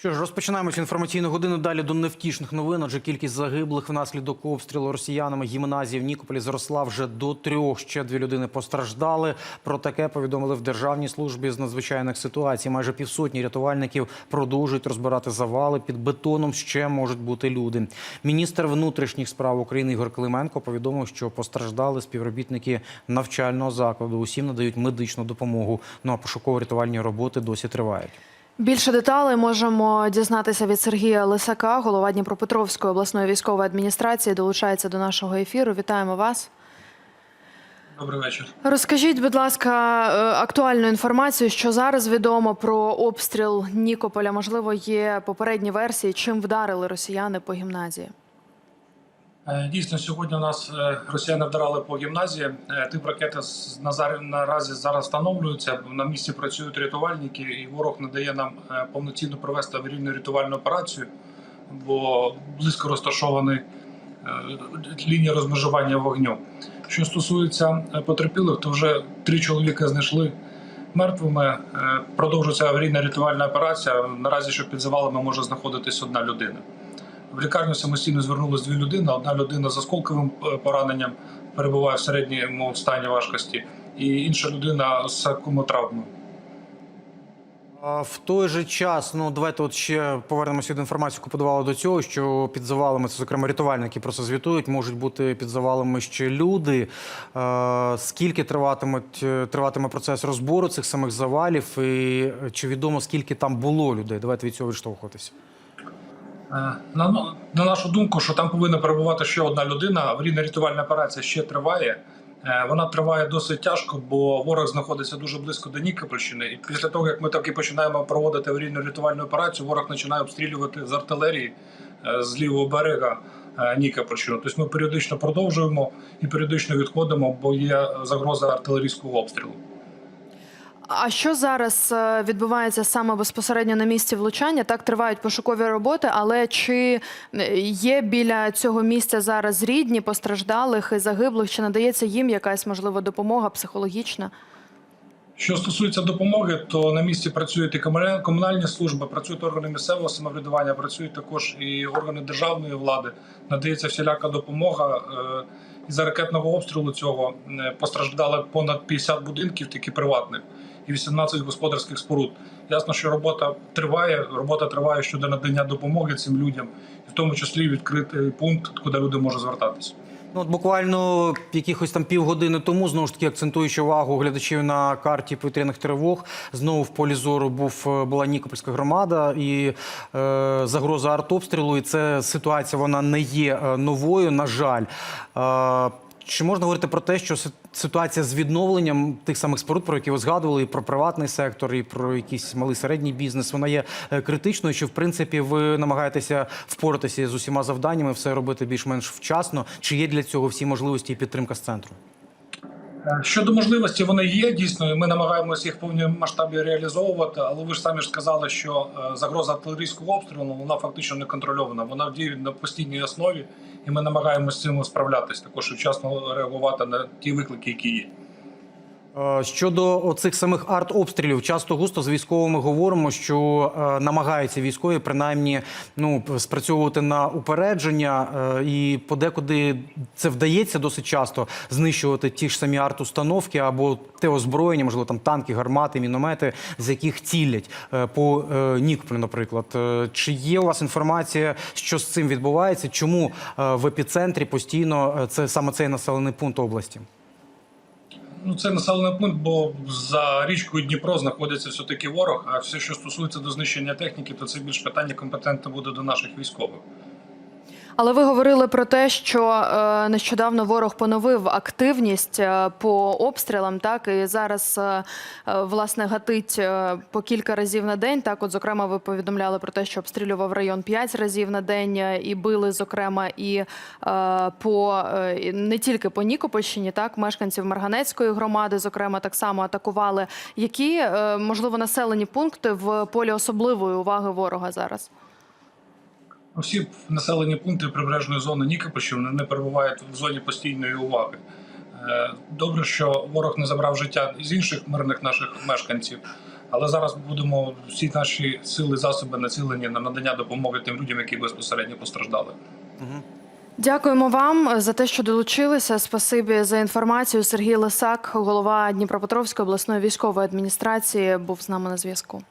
Що ж, розпочинаємо інформаційну годину. Далі до невтішних новин. Адже кількість загиблих внаслідок обстрілу росіянами гімназії в Нікополі зросла вже до трьох. Ще дві людини постраждали. Про таке повідомили в Державній службі з надзвичайних ситуацій. Майже півсотні рятувальників продовжують розбирати завали. Під бетоном ще можуть бути люди. Міністр внутрішніх справ України Ігор Клименко повідомив, що постраждали співробітники навчального закладу. Усім надають медичну допомогу. Ну а пошуково-рятувальні роботи досі тривають. Більше деталей можемо дізнатися від Сергія Лисака, голова Дніпропетровської обласної військової адміністрації, долучається до нашого ефіру. Вітаємо вас. Добрий вечір. Розкажіть, будь ласка, е, актуальну інформацію, що зараз відомо про обстріл Нікополя. Можливо, є попередні версії, чим вдарили росіяни по гімназії. Е, Дійсно, сьогодні у нас е, росіяни вдарали по гімназії. Е, Тип ракети з- на наразі зараз встановлюються. На місці працюють рятувальники, і ворог не дає нам повноцінно провести аварійну рятувальну операцію, бо близько розташований лінія розмежування вогню. Що стосується потерпілих, то вже три чоловіка знайшли мертвими. Продовжується аварійна рятувальна операція. Наразі, що під завалами може знаходитись одна людина. В лікарню самостійно звернулись дві людини. Одна людина з осколковим е, пораненням перебуває в середньому стані важкості, і інша людина з акумотравмою. В той же час, ну давайте от ще повернемося до інформації, яку подавали до цього, що під завалами, це зокрема рятувальники про це звітують, можуть бути під завалами ще люди. Е, Скільки триватимуть, триватиме процес розбору цих самих завалів, і чи відомо скільки там було людей? Давайте від цього відштовхуватися. Е, На, ну, на нашу думку, що там повинна перебувати ще одна людина. Аварійна рятувальна операція ще триває. Е, Вона триває досить тяжко, бо ворог знаходиться дуже близько до Нікопольщини. І після того, як ми таки починаємо проводити аварійну рятувальну операцію, ворог починає обстрілювати з артилерії е, з лівого берега Нікопольщину. Тобто ми періодично продовжуємо і періодично відходимо, бо є загроза артилерійського обстрілу. А що зараз е, відбувається саме безпосередньо на місці влучання? Так тривають пошукові роботи, але чи е, є біля цього місця зараз рідні постраждалих і загиблих? Чи надається їм якась можливо допомога психологічна? Що стосується допомоги, то на місці працюють і комуна- комунальні служби, працюють органи місцевого самоврядування, працюють також і органи державної влади. Надається всіляка допомога. Е, І за ракетного обстрілу цього постраждали понад 50 будинків, тільки приватних, і 18 господарських споруд. Ясно, що робота триває. Робота триває щодо надання допомоги цим людям, і в тому числі відкритий пункт, куди люди можуть звертатися. Ну, от буквально якихось там півгодини тому, знову ж таки, акцентуючи увагу глядачів на карті повітряних тривог, знову в полі зору був, е, була Нікопольська громада і е, загроза артобстрілу. І це ситуація вона не є е, новою, на жаль. Е, чи можна говорити про те, що ситуація з відновленням тих самих споруд, про які ви згадували, і про приватний сектор, і про якийсь малий середній бізнес, вона є е, критичною? Чи в принципі ви намагаєтеся впоратися з усіма завданнями, все робити більш-менш вчасно? Чи є для цього всі можливості і підтримка з центру? Е, Щодо можливості, вони є дійсно. Ми намагаємося їх в повній масштабі реалізовувати. Але ви ж самі ж сказали, що е, загроза артилерійського обстрілу вона фактично не контрольована. Вона діє на постійній основі, і ми намагаємося з цим справлятися. Також вчасно реагувати на ті виклики, які є. Е, Щодо оцих самих артобстрілів, часто густо з військовими говоримо, що е, намагаються військові принаймні ну спрацьовувати на упередження, е, і подекуди це вдається досить часто знищувати ті ж самі арт-установки або те озброєння, можливо, там танки, гармати, міномети, з яких цілять по е, наприклад. Чи є у вас інформація, що з цим відбувається? Чому в епіцентрі постійно це саме цей населений пункт області? Ну, це населений пункт, бо за річкою Дніпро знаходиться все таки ворог. А все, що стосується до знищення техніки, то це більш питання компетентне буде до наших військових. Але ви говорили про те, що е, нещодавно ворог поновив активність е, по обстрілам, так і зараз е, власне гатить по кілька разів на день. Так, от зокрема, ви повідомляли про те, що обстрілював район 5 разів на день і били, зокрема, і по не тільки по Нікопольщині, так мешканців Марганецької громади, зокрема, так само атакували. Які можливо населені пункти в полі особливої уваги ворога зараз? Всі населені пункти прибережної зони Нікопольщини не перебувають в зоні постійної уваги. Е, Добре, що ворог не забрав життя з інших мирних наших мешканців. Але зараз будемо всі наші сили, засоби націлені на надання допомоги тим людям, які безпосередньо постраждали. Дякуємо вам за те, що долучилися. Спасибі за інформацію. Сергій Лисак, голова Дніпропетровської обласної військової адміністрації, був з нами на зв'язку.